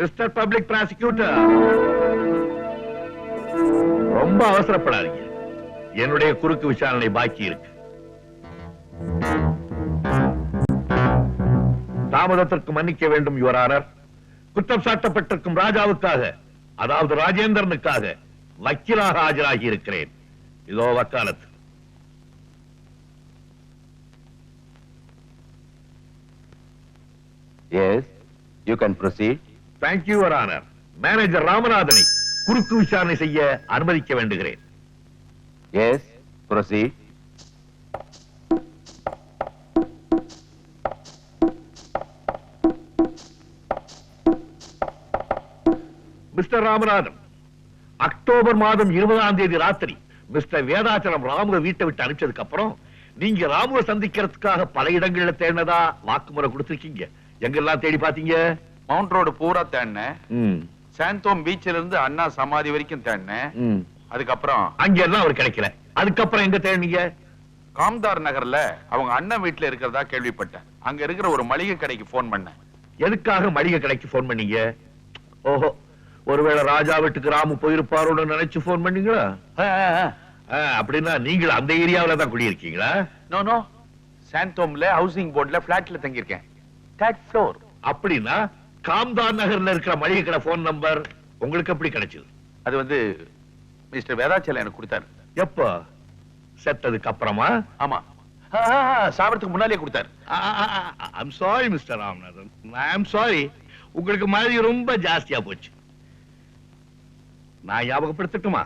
Mister public prosecutor ரொம்ப அவசரப்படாதீங்க. என்னுடைய குறுக்கு விசாரணை பாக்கி இருக்கு. தாமதத்திற்கு மன்னிக்க வேண்டும் யுவரானர் குற்றம் சாட்டப்பட்டிருக்கும் ராஜாவுக்காக அதாவது ராஜேந்திரனுக்காக வக்கீலாக ஆஜராகி இருக்கிறேன். இதோ வக்காலத்து. Yes you can proceed thank you your honour manager ராமநாதனை குறுக்கு விசாரணை செய்ய அனுமதிக்க வேண்டுகிறேன். Yes proceed mister Ramanathan October மாதம் இருபதாம் தேதி ராத்திரி மிஸ்டர் வேதாச்சலம் ராமுவ வீட்டை விட்டு அனுப்பிச்சதுக்கு அப்புறம் நீங்க ராமுவ சந்திக்கிறதுக்காக பல இடங்கள்ல தேடினதா வாக்குமூலம் கொடுத்திருக்கீங்க. எங்கெல்லாம் தேடி பாத்தீங்க மவுண்ட் ரோடு பூரா தேடினேன். சாந்தோம் பீச்ல இருந்து அண்ணா சமாதி வரைக்கும் தேடினேன். அதுக்கப்புறம் அங்க எல்லாம் அவர் கிடைக்கல. அதுக்கப்புறம் எங்க தேடினீங்க? காம்தார் நகர்ல அவங்க அண்ணன் வீட்டுல இருக்கிறதா கேள்விப்பட்டேன். அங்க இருக்கிற ஒரு மளிகை கடைக்கு போன் பண்ணேன். எதுக்காக மளிகை கடைக்கு போன் பண்ணீங்க? ஓஹோ ஒருவேளை ராஜா வீட்டுக்கு ராமு போயிருப்பாரோன்னு நினைச்சு போன் பண்ணீங்களா? அப்படின்னா நீங்களும் அந்த ஏரியாவுல தான் குடியிருக்கீங்களா? நோ நோ சாந்தோம்ல ஹவுசிங் போர்டுல பிளாட்ல தங்கியிருக்கேன். தேர்ட் ஃப்ளோர் அப்படின்னா காம்தார் நகர்ல இருக்கிற மளிகை கடை போன் நம்பர் உங்களுக்கு எப்படி கிடைச்சது? அது வந்து மிஸ்டர் வேதாச்சலம் எனக்கு கொடுத்தாரு. எப்போ? செத்ததுக்கு அப்புறமா ஆமா. சாவறதுக்கு முன்னாலே கொடுத்தாரு. I'm sorry mister Ramanathan. I'm sorry உங்களுக்கு மாதிரி ரொம்ப ஜாஸ்தியா போச்சு. நான் ஞாபகப்படுத்தட்டுமா?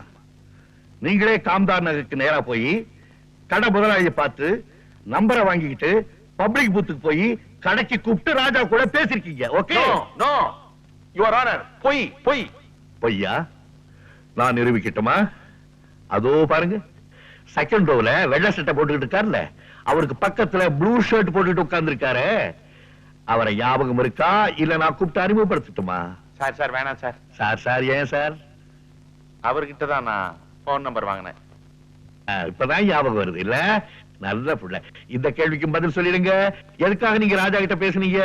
நீங்களே காம்தார் நகருக்கு நேரா போய் கடை முதலாளியை பார்த்து நம்பரை வாங்கிக்கிட்டு பப்ளிக் பூத்துக்கு போய் கடைக்கு கூப்பிட்டு ராஜா கூட பேசிருக்கீங்க ஓகே? நோ யுவர் ஆனர் பொய் பொய். பொய்யா? நான் நிரூபிக்கட்டுமா? அதோ பாருங்க. செகண்ட் ரோவ்ல வெள்ளை சட்டை போட்டுக்கிட்டு இருக்காருல்ல அவருக்கு பக்கத்துல ப்ளூ ஷர்ட் போட்டுட்டு உட்கார்ந்திருக்காரு. அவரை ஞாபகம் இருக்கா? இல்ல நான் கூப்பிட்டு அறிமுகப்படுத்தட்டுமா? சார் சார் வேணாம் சார். சார் சார் ஏன் சார்? அவர்கிட்ட தான் நான் போன் நம்பர் வாங்கினேன். இப்பதான் ஞாபகம் வருது இல்ல? நல்ல புள்ள. இந்த கேள்விக்கும் பதில் சொல்லிடுங்க. எதுக்காக நீங்க ராஜா கிட்ட பேசுனீங்க?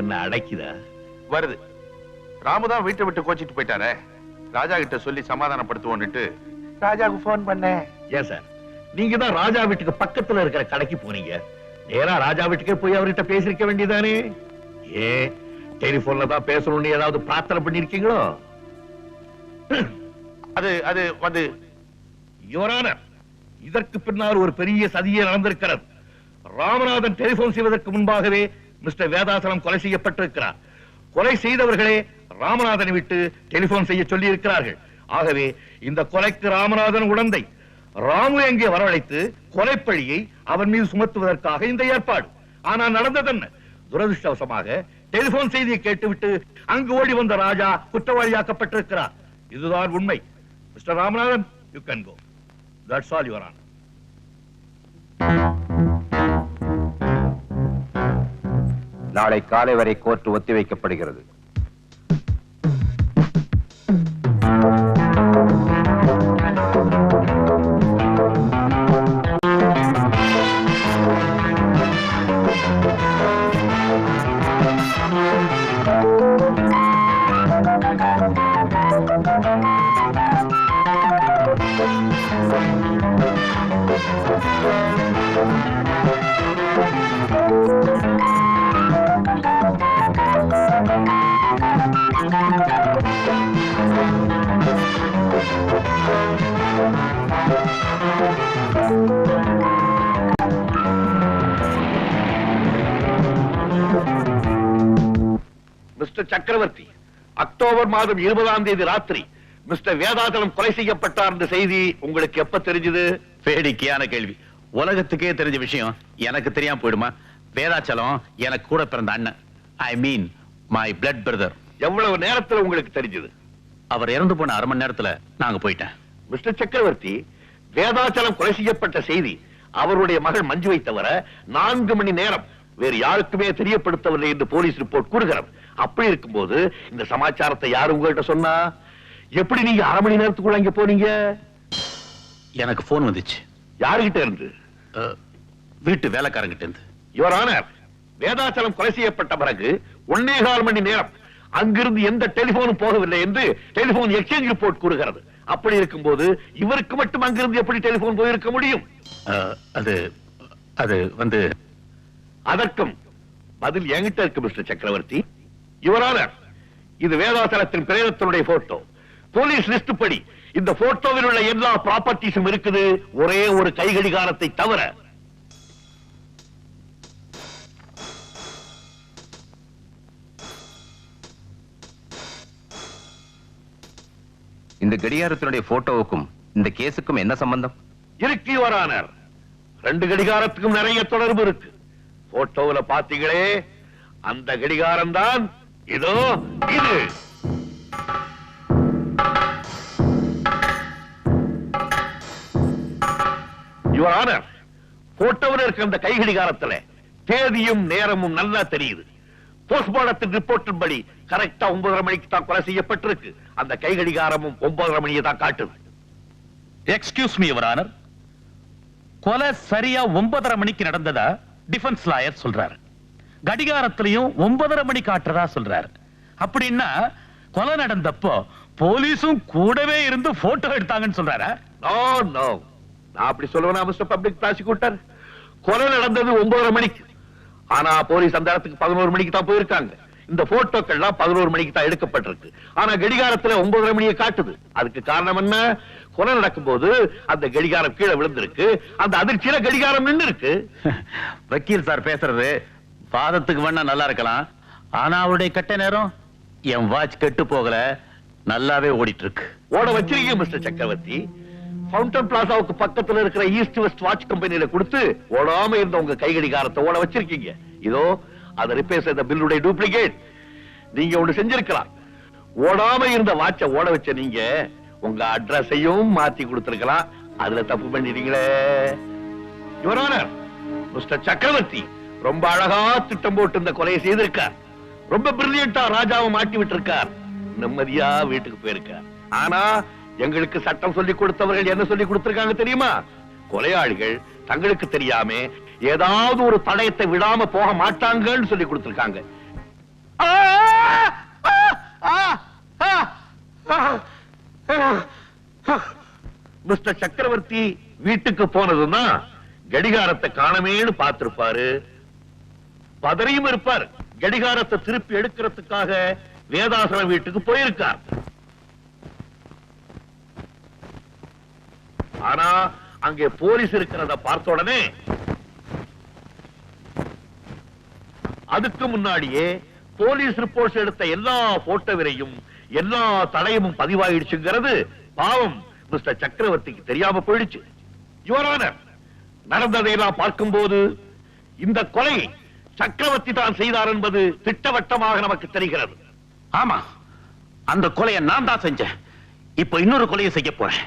என்ன அடைக்குதா? வருது. ராமு தான் வீட்டை விட்டு கோச்சிட்டு போயிட்டாரே. ராஜா கிட்ட சொல்லி சமாதானப்படுத்துவோன்னுட்டு ராஜாவுக்கு போன் பண்ணேன். ஏன் சார்? நீங்க தான் ராஜா வீட்டுக்கு பக்கத்துல இருக்கிற கடைக்கு போனீங்க. நேரா ராஜா வீட்டுக்கே போய் அவர்கிட்ட பேசிருக்க வேண்டியதானே? ஏன் டெலிபோன்ல தான் பேசணும்னு ஏதாவது பிரார்த்தனை பண்ணிருக்கீங்களோ? அது அது வந்து யுவரான இதற்கு பின்னால் ஒரு பெரிய சதியே நடந்திருக்கிறது. ராமநாதன் டெலிபோன் செய்வதற்கு முன்பாகவே மிஸ்டர் வேதாசலம் கொலை செய்யப்பட்டிருக்கிறார். கொலை செய்தவர்களே ராமநாதனை விட்டு டெலிபோன் செய்ய சொல்லி இருக்கிறார்கள் ஆகவே இந்த கொலைக்கு ராமநாதன் உடந்தை. ராமு எங்கே வரவழைத்து கொலைப்பழியை அவன் மீது சுமத்துவதற்காக இந்த ஏற்பாடு. ஆனால் நடந்ததென்ன? துரதிருஷ்டவசமாக டெலிபோன் செய்தியை கேட்டுவிட்டு அங்கு ஓடி வந்த ராஜா குற்றவாளியாக்கப்பட்டிருக்கிறார். இதுதான் உண்மை. Mister Ramanathan you can go that's all your honour நாளை காலை வரை கோர்ட் ஒத்திவைக்கப்படுகிறது. மிஸ்டர் சக்கரவர்த்தி. அக்டோபர் மாதம் இருபதாம் தேதி ராத்திரி மிஸ்டர் வேதாச்சலம் கொலை செய்யப்பட்டார் என்ற செய்தி உங்களுக்கு எப்ப தெரிஞ்சது? வேடிக்கையான கேள்வி. உலகத்துக்கே தெரிஞ்ச விஷயம் எனக்கு தெரியாம போயிடுமா? வேதாச்சலம் எனக்கு கூட பிறந்த அண்ணன். I mean my blood brother எவ்வளவு நேரத்துல உங்களுக்கு தெரிஞ்சது? அவர் இறந்து போன அரை மணி நேரத்துல நாங்க போயிட்டேன். மிஸ்டர் சக்கரவர்த்தி வேதாச்சலம் கொலை செய்யப்பட்ட செய்தி அவருடைய மகள் மஞ்சுவை தவிர நான்கு மணி நேரம் வேறு யாருக்குமே தெரியப்படுத்தவில்லை என்று போலீஸ் ரிப்போர்ட் கூறுகிறது. அப்படி இருக்கும்போது இந்த சமாச்சாரத்தை யாரு உங்கள்கிட்ட சொன்னா? எப்படி நீங்க அரை மணி நேரத்துக்குள்ள அங்க போனீங்க? எனக்கு போன் வந்துச்சு. யாருகிட்ட இருந்து? வீட்டு வேலைக்காரங்கிட்ட இருந்து. யுவர் ஆனர் வேதாச்சலம் கொலை செய்யப்பட்ட பிறகு ஒன்னே கால் மணி நேரம் அங்கிருந்து எந்த டெலிபோனும் போகவில்லை என்று டெலிபோன் எக்ஸ்சேஞ்ச் ரிப்போர்ட் கூறுகிறது. அப்படி இருக்கும்போது இவருக்கு மட்டும் அங்கிருந்து எப்படி டெலிபோன் போயிருக்க முடியும்? அது அது வந்து அதற்கும் பதில் என்கிட்ட இருக்கு மிஸ்டர் சக்கரவர்த்தி. யுவரான இது வேதாசலத்தின் பிரேதத்தினுடைய போட்டோ போலீஸ் லிஸ்ட் படி இந்த போட்டோவில் உள்ள எல்லா ப்ராப்பர்ட்டிஸும் இருக்குது ஒரே ஒரு கைகடிகாரத்தை தவிர. இந்த கடிகாரத்தினுடைய போட்டோவுக்கும் இந்த கேஸுக்கும் என்ன சம்பந்தம்? இருக்கு யுவரானர் ரெண்டு கடிகாரத்துக்கும் நிறைய தொடர்பு இருக்கு. போட்டோவுல பாத்தீங்களே அந்த கடிகாரம் தான் இதோ இது. யுவர் ஆனர் போட்டோவில் இருக்கிற அந்த கை கடிகாரத்துல தேதியும் நேரமும் நல்லா தெரியுது. போஸ்ட்மார்டத்தின் ரிப்போர்ட்டின் படி கரெக்டா ஒன்பதரை மணிக்கு தான் கொலை செய்யப்பட்டிருக்கு. அந்த கை கடிகாரமும் ஒன்பதரை மணியை தான் காட்டுது. எக்ஸ்கியூஸ் மீ யுவர் ஆனர் கொலை சரியா ஒன்பதரை மணிக்கு நடந்ததா? டிஃபென்ஸ் லாயர் சொல்றாரு. கடிகாரத்திலையும் ஒன்பதரை மணி காட்டுறதா சொல்றாரு. அப்படின்னா கொலை நடந்தப்போ போலீஸும் கூடவே இருந்து போட்டோ எடுத்தாங்கன்னு சொல்றாரா? நோ நோ நான் அப்படி சொல்லுவேனா மிஸ்டர் பப்ளிக் ப்ராசிக்யூட்டர் கொலை நடந்தது ஒன்பதரை மணிக்கு. ஆனா போலீஸ் அந்த இடத்துக்கு பதினோரு மணிக்கு தான் போயிருக்காங்க. இந்த போட்டோக்கள்லாம் பதினோரு மணிக்கு தான் எடுக்கப்பட்டிருக்கு. ஆனா கடிகாரத்துல ஒன்பதரை மணியை காட்டுது. அதுக்கு காரணம் என்ன? கொலை நடக்கும்போது அந்த கடிகாரம் கீழே விழுந்திருக்கு. அந்த அதிர்ச்சியில கடிகாரம் நின்னு இருக்கு வக்கீல் சார் பேசுறது பாதத்துக்கு வேணா நல்லா இருக்கலாம். ஆனா அவருடைய கட்ட நேரம் என் வாட்ச் கெட்டு போகல. நல்லாவே ஓடிட்டு இருக்கு ஓட வச்சிருக்கீங்க மிஸ்டர் சக்கரவர்த்தி. ஃபவுண்டன் பிளாசாவுக்கு பக்கத்துல இருக்கிற ஈஸ்ட் வெஸ்ட் வாட்ச் கம்பெனியில கொடுத்து ஓடாம இருந்த உங்க கை கடிகாரத்தை ஓட வச்சிருக்கீங்க. இதோ அதை ரிப்பேர் செய்த பில்லுடைய டூப்ளிகேட் நீங்க ஒண்ணு செஞ்சிருக்கலாம். ஓடாம இருந்த வாட்சை ஓட வச்ச நீங்க உங்க அட்ரஸையும் மாத்தி கொடுத்திருக்கலாம். அதுல தப்பு பண்ணிட்டீங்களே. யுவர் ஆனர் மிஸ்டர் சக்கரவர்த்தி ரொம்ப அழகா திட்டம் போட்டு இந்த கொலையை செய்திருக்கார். ரொம்ப பிரில்லியண்டா ராஜாவை மாட்டி விட்டிருக்கார். நிம்மதியா வீட்டுக்கு போயிருக்கார். ஆனா எங்களுக்கு சட்டம் சொல்லி கொடுத்தவர்கள் என்ன சொல்லி கொடுத்திருக்காங்க தெரியுமா? கொலையாளிகள் தங்களுக்கு தெரியாம ஏதாவது ஒரு தடயத்தை விடாம போக மாட்டாங்கன்னு சொல்லி கொடுத்திருக்காங்க. மிஸ்டர் சக்கரவர்த்தி வீட்டுக்கு போனதுன்னா கடிகாரத்தை காணமேன்னு பார்த்திருப்பாரு. பதறியும் இருப்பார். கடிகாரத்தை திருப்பி எடுக்கிறதுக்காக வேதாசனம் வீட்டுக்கு போயிருக்கார். ஆனா அங்கே போலீஸ் இருக்கிறத பார்த்த உடனே அதுக்கு முன்னாடியே போலீஸ் ரிப்போர்ட்ஸ் எடுத்த எல்லா போட்டோவிலையும் எல்லா தடையமும் பதிவாயிடுச்சுங்கிறது பாவம். மிஸ்டர் சக்கரவர்த்திக்கு தெரியாம போயிடுச்சு. யுவரானர் நடந்ததையெல்லாம் பார்க்கும்போது இந்த கொலை சக்கரவர்த்தி தான் செய்தார் என்பது திட்டவட்டமாக நமக்கு தெரிகிறது. ஆமா அந்த கொலையை நான் தான் செஞ்சேன். இப்போ இன்னொரு கொலையை செய்ய போறேன்.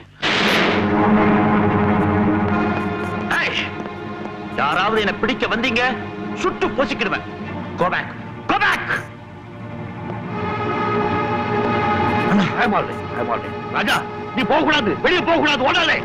யாராவது என்ன பிடிக்க வந்தீங்க சுட்டு போசிக்கிடுவேன். Go back go back I'm all right, I'm all right. Raja நீ போக கூடாது வெளியே போக கூடாது ஓடாதே!